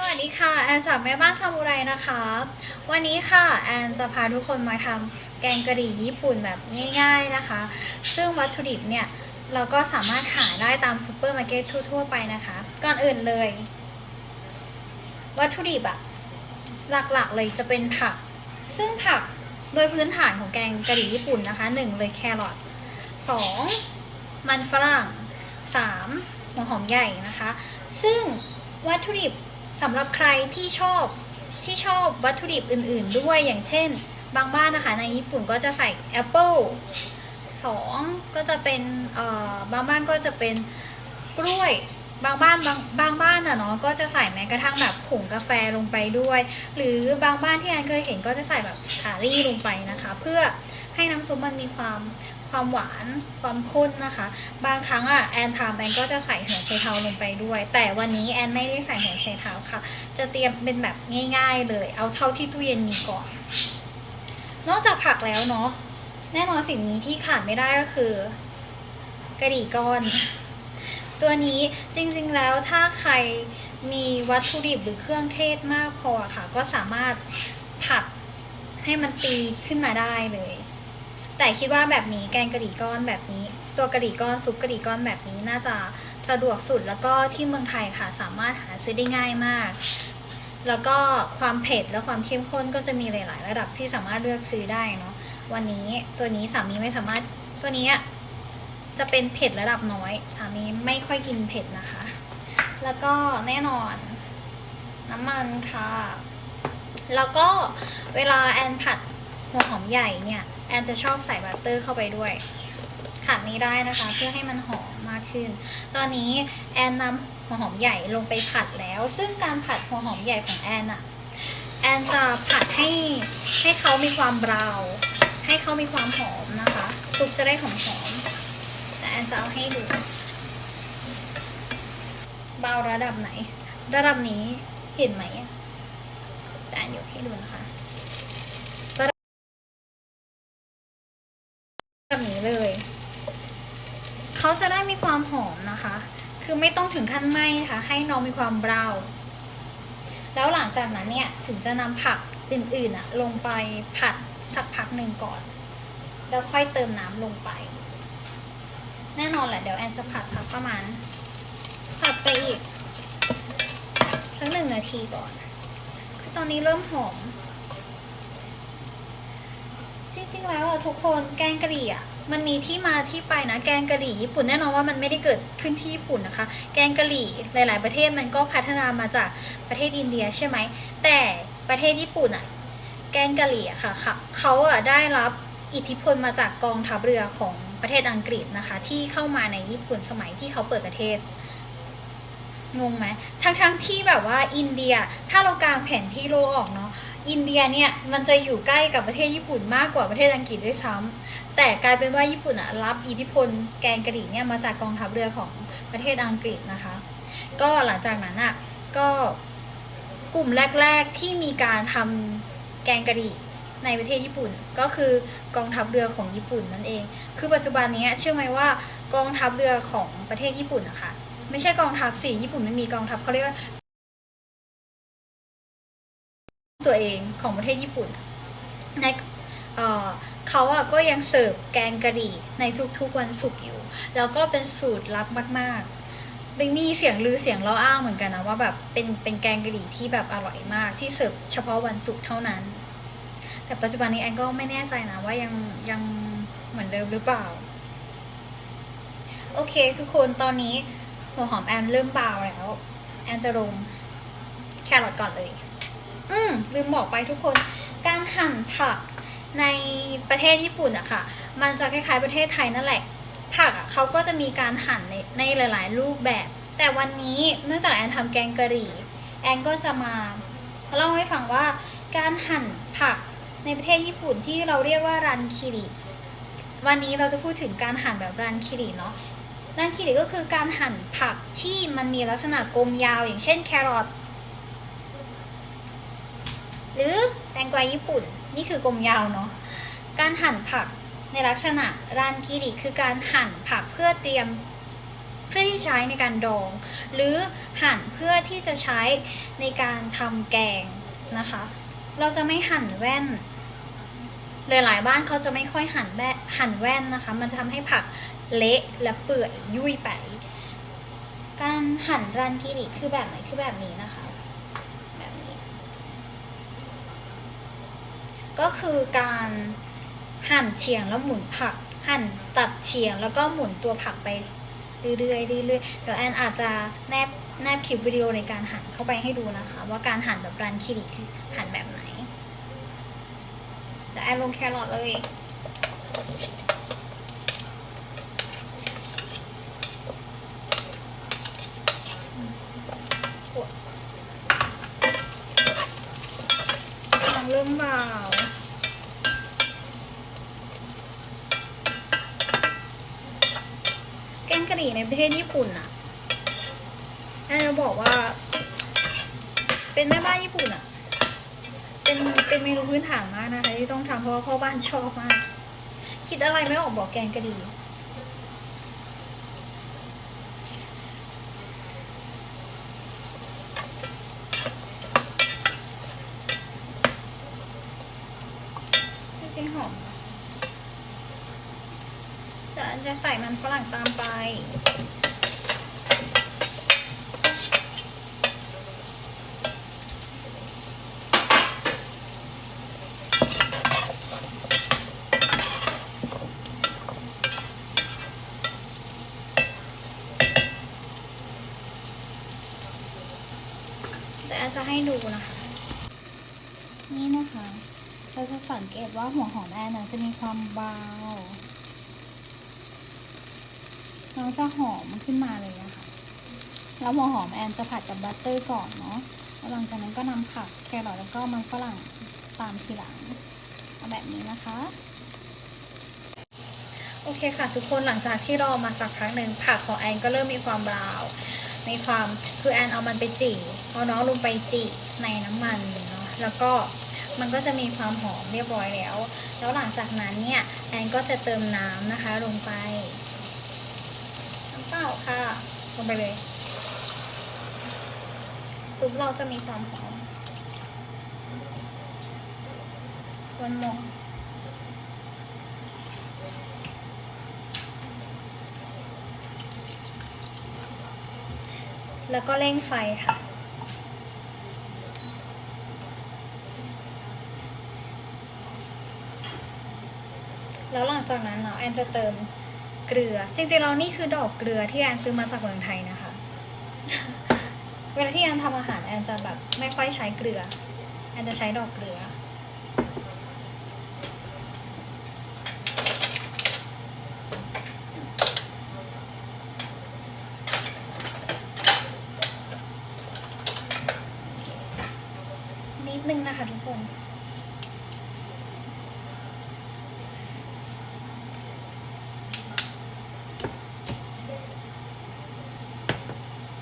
สวัสดีค่ะ แอนจากแม่บ้านซามูไรนะคะ วันนี้ค่ะ แอนจะพาทุกคนมาทำแกงกะหรี่ญี่ปุ่นแบบง่าย ๆนะคะ ซึ่งวัตถุดิบเนี่ย เราก็สามารถหาได้ตามซูเปอร์มาร์เก็ตทั่วๆไปนะคะ ก่อนอื่นเลย วัตถุดิบอะหลักๆเลยจะเป็นผัก ซึ่งผักโดยพื้นฐานของแกงกะหรี่ญี่ปุ่นนะคะหนึ่งเลยแครอทสองมันฝรั่งสามหัวหอมใหญ่นะคะ ซึ่งวัตถุดิบ สำหรับใครที่ชอบที่ชอบวัตถุดิบอื่น ๆ ด้วยอย่างเช่น บางบ้านนะคะในญี่ปุ่นก็จะใส่แอปเปิลสองก็จะเป็นเอ่อบางบ้านก็จะเป็นกล้วยบางบ้านบางบางบ้านอะเนาะก็จะใส่แม้กระทั่งแบบผงกาแฟลงไปด้วย หรือบางบ้านที่แอนเคยเห็นก็จะใส่แบบสาลี่ลงไปนะคะ เพื่อให้น้ำซุปมันมีความ ความหวานความข้นนะคะ บางครั้งอะแอนทำแอนก็จะใส่หัวไชเท้าลงไปด้วย แต่วันนี้แอนไม่ได้ใส่หัวไชเท้าค่ะ จะเตรียมเป็นแบบง่าย ๆ เลย เอาเท่าที่ตู้เย็นมีก่อน นอกจากผักแล้วเนาะแน่นอนสิ่งนี้ที่ขาดไม่ได้ก็คือกระหรี่ก้อน ตัวนี้จริงๆแล้วถ้าใครมีวัตถุดิบหรือเครื่องเทศมากพอค่ะ ก็สามารถผัดให้มันตีขึ้นมาได้เลย แต่คิดว่าแบบนี้แกงกะหรี่ก้อนแบบนี้ ตัวกะหรี่ก้อนซุปกะหรี่ก้อนแบบนี้น่าจะสะดวกสุดแล้วก็ที่เมืองไทยค่ะสามารถหาซื้อได้ง่ายมาก แล้วก็ความเผ็ดและความเข้มข้นก็จะมีหลาย ๆ ระดับที่สามารถเลือกซื้อได้เนาะวันนี้ตัวนี้สามีไม่สามารถตัวนี้จะเป็นเผ็ดระดับน้อย สามีไม่ค่อยกินเผ็ดนะคะ แล้วก็แน่นอน น้ำมันค่ะ แล้วก็เวลาแอนผัดหัวหอมใหญ่เนี่ย แอนจะชอบใส่บัตเตอร์เข้าไปด้วยขาดไม่ได้นะคะ เพื่อให้มันหอมมากขึ้น ตอนนี้แอนนำหัวหอมใหญ่ลงไปผัดแล้ว ซึ่งการผัดหัวหอมใหญ่ของแอนอะแอนจะผัดให้ให้เขามีความบราวให้เขามีความหอมนะคะซุปจะได้หอมหอมๆแต่แอนจะเอาให้ดูเบาระดับไหน ระดับนี้เห็นไหมแต่แอนยกให้ดูนะคะ แบบนี้เลย เขา จะได้มีความหอมนะคะ คือไม่ต้องถึงขั้นไหม้ค่ะให้น้องมีความเบาแล้วหลังจากนั้นเนี่ยถึงจะนำผักอื่นๆอะลงไปผัดสักพักหนึ่งก่อน แล้วค่อยเติมน้ำลงไป แน่นอนแหละเดี๋ยวแอนจะผัดสักประมาณผัดไปอีกสักหนึ่งนาทีก่อนคือตอนนี้เริ่มหอม จริงๆแล้วอะทุกคนแกงกะหรี่อะ มันมีที่มาที่ไปนะแกงกะหรี่ญี่ปุ่นแน่นอนว่ามันไม่ได้เกิดขึ้นที่ญี่ปุ่นนะคะ แกงกะหรี่หลาย ๆ ประเทศมันก็พัฒนามาจากประเทศอินเดียใช่ไหมแต่ประเทศญี่ปุ่นอะแกงกะหรี่อะค่ะคะเขาอะได้รับอิทธิพลมาจากกองทัพเรือของประเทศอังกฤษนะคะ ที่เข้ามาในญี่ปุ่นสมัยที่เขาเปิดประเทศงงไหมทั้งๆที่แบบว่าอินเดียถ้าเรากางแผนที่โลกออกเนาะอินเดียเนี่ยมันจะอยู่ใกล้กับประเทศญี่ปุ่นมากกว่าประเทศอังกฤษด้วยซ้ำ แต่กลายเป็นว่าญี่ปุ่นอะรับอิทธิพลแกงกะหรี่เนี่ยมาจากกองทัพเรือของประเทศอังกฤษนะคะ ก็หลังจากนั้นอะก็กลุ่มแรก ๆที่มีการทำแกงกะหรี่ในประเทศญี่ปุ่น ก็คือกองทัพเรือของญี่ปุ่นนั่นเอง คือปัจจุบันนี้เชื่อไหมว่ากองทัพเรือของประเทศญี่ปุ่นนะคะไม่ใช่กองทัพสิญี่ปุ่นไม่มีกองทัพเขาเรียกว่าตัวเองของประเทศญี่ปุ่นใน เขาอะก็ยังเสิร์ฟแกงกะหรี่ในทุกๆวันศุกร์อยู่ แล้วก็เป็นสูตรลับมากๆเป็นมีเสียงลือเสียงเล่าอ้างเหมือนกันนะว่าแบบเป็นเป็นแกงกะหรี่ที่แบบอร่อยมากที่เสิร์ฟเฉพาะวันศุกร์เท่านั้น แต่ปัจจุบันนี้แอนก็ไม่แน่ใจนะว่ายังยังเหมือนเดิมหรือเปล่า โอเค ทุกคนตอนนี้หัวหอมแอนเริ่มเบาแล้ว แอนจะลงแครอทก่อนเลย อืมลืมบอกไปทุกคน การหั่นผัก ในประเทศญี่ปุ่นอะค่ะ มันจะคล้ายๆประเทศไทยนั่นแหละผักอะเขาก็จะมีการหั่นในในหลาย ๆ รูปแบบ แต่วันนี้เนื่องจากแอนทำแกงกะหรี่ แอนก็จะมาเล่าให้ฟังว่าการหั่นผักในประเทศญี่ปุ่นที่เราเรียกว่ารันคิริวันนี้เราจะพูดถึงการหั่นแบบรันคิริเนาะรันคิริก็คือการหั่นผักที่มันมีลักษณะกลมยาว อย่างเช่นแครอท หรือแตงกวาญี่ปุ่นนี่คือกลมยาวเนาะการหั่นผักในลักษณะรานคิริคือการหั่นผักเพื่อเตรียมเพื่อที่ใช้ในการดอง หรือหั่นเพื่อที่จะใช้ในการทำแกงนะคะ เราจะไม่หั่นแว่นหลายๆบ้านเขาจะไม่ค่อยหั่นแว่นหั่นแว่นนะคะ มันจะทำให้ผักเละและเปื่อยยุ่ยไป การหั่นรันกิริคือแบบไหนคือแบบนี้นะคะ แบบนี้ ก็คือการหั่นเฉียงแล้วหมุนผัก หั่นตัดเฉียงแล้วก็หมุนตัวผักไปเรื่อยๆเรื่อยๆเดี๋ยวแอนอาจจะแนบแนบคลิปวิดีโอในการหั่นเข้าไปให้ดูนะคะ ว่าการหั่นแบบรันคิริคือหั่นแบบไหนเดี๋ยวแอนลงแครอทเลยน้ำเริ่มเบาแกงกะหรี่ ในประเทศญี่ปุ่นอะแอนจะบอกว่า เป็นแม่บ้านญี่ปุ่นอะเป็นเป็นเมนูพื้นฐานมากนะคะที่ต้องทำเพราะว่าพ่อบ้านชอบมาก คิดอะไรไม่ออกบอกแกงกะหรี่ จริงๆหอมนะ แต่อันจะใส่มันฝรั่งตามไป แต่อันจะให้ดูนะคะ นี่นะคะ เราจะสังเกตว่าหัวหอมแอนนะจะมีความเบา น้องจะหอมขึ้นมาเลยนะคะแล้วหัวหอมแอนจะผัดกับบัตเตอร์ก่อนเนาะแล้วหลังจากนั้นก็นำผักแครอทแล้วก็มันฝรั่งตามทีหลังเอาแบบนี้นะคะโอเคค่ะทุกคนหลังจากที่รอมาสักพักหนึ่งผักของแอนก็เริ่มมีความบราวน์มีความคือแอนเอามันไปจี่เอาน้องลงไปจี่ในน้ำมันเนาะแล้วก็มันก็จะมีความหอมเรียบร้อยแล้ว แล้วหลังจากนั้นเนี่ยแอนก็จะเติมน้ำนะคะลงไป น้ำเปล่าค่ะลงไปเลย ซุปเราจะมีความหอมวันมองแล้วก็เร่งไฟค่ะ แล้วหลังจากนั้นเนาะแอนจะเติม เกลือ จริงๆแล้วนี่คือดอกเกลือที่แอนซื้อมาจากเมืองไทยนะคะ เวลาที่แอนทำอาหารแอนจะแบบไม่ค่อยใช้เกลือ แอนจะใช้ดอกเกลือ นิดนึงนะคะทุกคน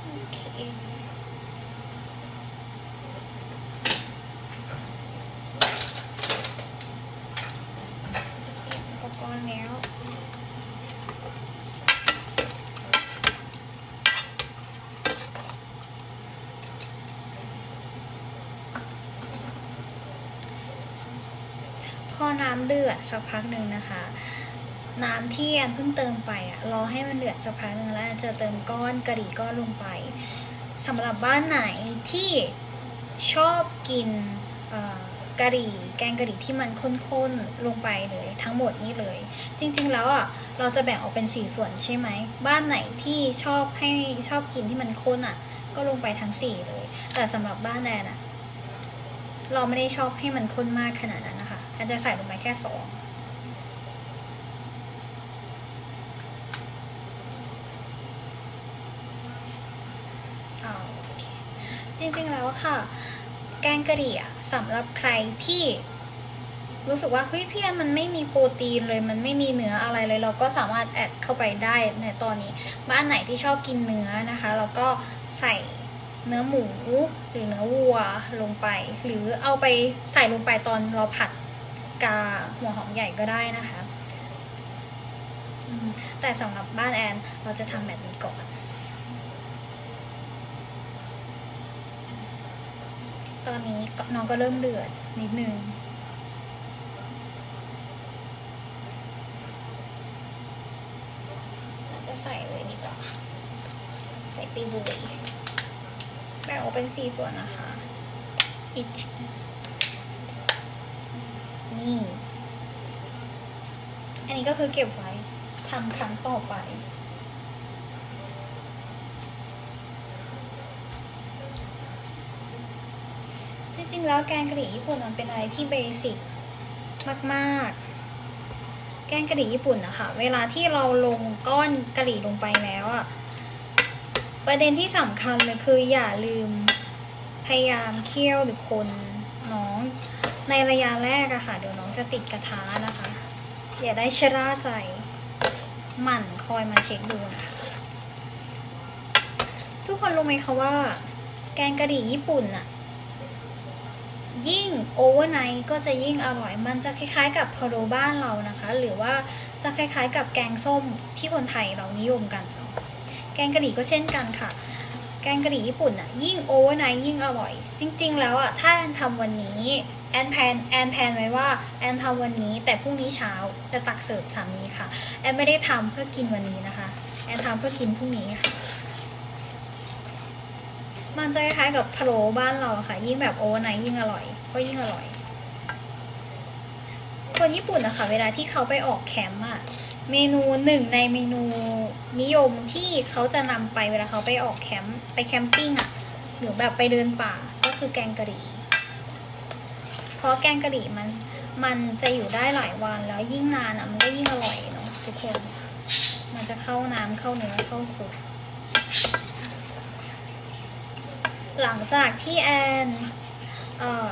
โอเคอุปกรณ์แล้ว พอน้ำ เดือดสักพักหนึ่งนะคะ น้ำที่แอนเพิ่งเติมไปอะรอให้มันเดือดสักพักหนึ่งแล้วจะเติมก้อนกะหรี่ก้อนลงไปสำหรับบ้านไหนที่ชอบกินกะหรี่แกงกะหรี่ที่มันข้นๆลงไปเลยทั้งหมดนี้เลย จริงๆแล้วอะเราจะแบ่งออกเป็นสี่ส่วนใช่ไหมบ้านไหนที่ชอบให้ชอบกินที่มันข้นอะ ก็ลงไปทั้งสี่เลย แต่สำหรับบ้านแอนอะ เราไม่ได้ชอบให้มันข้นมากขนาดนั้นนะ อนจะใส่ลงไปแค่สองโอเคจริงๆแล้วค่ะ แกงกะหรี่สำหรับใครที่รู้สึกว่าเฮ้ยพี่แอนมันไม่มีโปรตีนเลยมันไม่มีเนื้ออะไรเลย เราก็สามารถแอดเข้าไปได้ในตอนนี้ บ้านไหนที่ชอบกินเนื้อนะคะแล้วก็ใส่เนื้อหมูหรือเนื้อวัวลงไป หรือเอาไปใส่ลงไปตอนเราผัด กาหัวหอมใหญ่ก็ได้นะคะแต่สำหรับบ้านแอน เราจะทำแบบนี้ก่อนตอนนี้น้องก็เริ่มเดือดนิดนึงก็ใส่เลยดีกว่า ใส่ไปเลยแบ่งออกเป็นสี่ส่วนนะคะ each นี่ อันนี้ก็คือเก็บไว้ทำครั้งต่อไป จริงๆ แล้วแกงกะหรี่ญี่ปุ่นมันเป็นอะไรที่เบสิกมากๆ แกงกะหรี่ญี่ปุ่นนะคะ เวลาที่เราลงก้อนกะหรี่ลงไปแล้วอะประเด็นที่สำคัญเลยคืออย่าลืมพยายามเคี่ยวหรือคนน้อง ในระยะแรกอะค่ะ เดี๋ยวน้องจะติดกระทะนะคะ อย่าได้ชะล่าใจ หมั่นคอยมาเช็คดูนะคะ ทุกคนรู้ไหมคะว่า แกงกะหรี่ญี่ปุ่นอะยิ่งโอเวอร์ไนท์ก็จะยิ่งอร่อย มันจะคล้ายๆ กับพะโล้บ้านเรานะคะ หรือว่าจะคล้ายๆ กับแกงส้มที่คนไทยเรานิยมกัน แกงกะหรี่ก็เช่นกันค่ะ แกงกะหรี่ญี่ปุ่นอะยิ่งโอเวอร์ไนท์ยิ่งอร่อย จริง ๆ แล้วอะถ้าทำวันนี้ แอนแพนแอนแพนไว้ว่าแอนทำวันนี้แต่พรุ่งนี้เช้าจะตักเสิร์ฟสามีค่ะแอนไม่ได้ทำเพื่อกินวันนี้นะคะแอนทำเพื่อกินพรุ่งนี้ค่ะมันจะคล้ายๆกับพะโล้บ้านเราค่ะ ยิ่งแบบโอเวอร์ไนท์ยิ่งอร่อย ก็ยิ่งอร่อย คนญี่ปุ่นอะค่ะเวลาที่เขาไปออกแคมป์อะเมนูหนึ่งในเมนูนิยมที่เขาจะนำไปเวลาเขาไปออกแคมป์ไปแคมปิ้งอะหรือแบบไปเดินป่าก็คือแกงกะหรี่ เพราะแกงกะหรี่มันมันจะอยู่ได้หลายวันแล้วยิ่งนานอะมันก็ยิ่งอร่อยเนาะทุกคน มันจะเข้าน้ำเข้าเนื้อเข้าซุปหลังจากที่แอนเอ่อ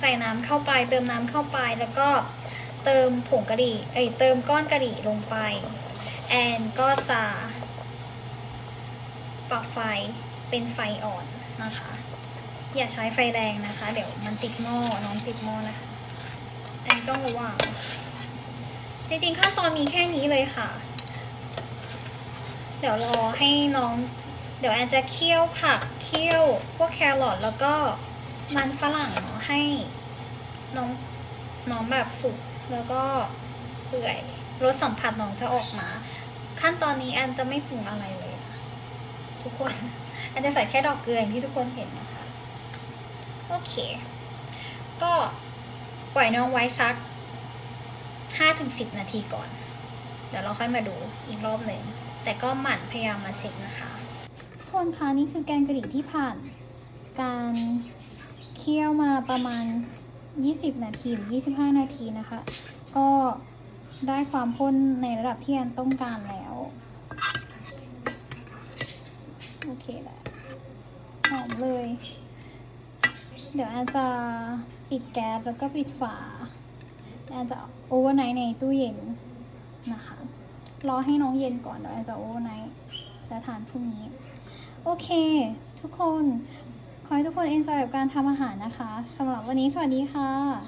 ใส่น้ำเข้าไป เติมน้ำเข้าไปแล้วก็เติมผงกะหรี่เอ้ยเติมก้อนกะหรี่ลงไป แอนก็จะปรับไฟเป็นไฟอ่อนนะคะ อย่าใช้ไฟแรงนะคะ เดี๋ยวมันติดหม้อน้องติดหม้อนะคะแอนต้องระวังจริงๆขั้นตอนมีแค่นี้เลยค่ะ เดี๋ยวรอให้น้อง เดี๋ยวแอนจะเคี่ยวผักเคี่ยวพวกแครอทแล้วก็มันฝรั่งเนาะให้น้องน้องแบบสุกแล้วก็เปื่อยรสสัมผัสน้องจะออกมา ขั้นตอนนี้แอนจะไม่ปรุงอะไรเลย ทุกคนแอนจะใส่แค่ดอกเกลืออย่างที่ทุกคนเห็นนะคะ โอเค ก็ปล่อยน้องไว้สักห้าถึงสิบนาทีก่อน เดี๋ยวเราค่อยมาดูอีกรอบหนึ่ง แต่ก็หมั่นพยายามมาเช็คนะคะทุกคนคะนี่คือแกงกะหรี่ที่ผ่าน การเคี่ยวมาประมาณ 20 นาทีหรือ25 นาทีนะคะ ก็ได้ความข้นในระดับที่แอนต้องการแล้ว โอเคแหละหอมเลย เดี๋ยวอาจจะปิดแก๊สแล้วก็ปิดฝาอาจะโอเวอร์ไนท์ในตู้เย็นนะคะ รอให้น้องเย็นก่อนเดี๋ยวอาจะโอเวอร์ไนท์และทานพรุ่งนี้ โอเค ทุกคน ขอให้ทุกคนเอนจอยกับการทำอาหารนะคะสำหรับวันนี้สวัสดีค่ะ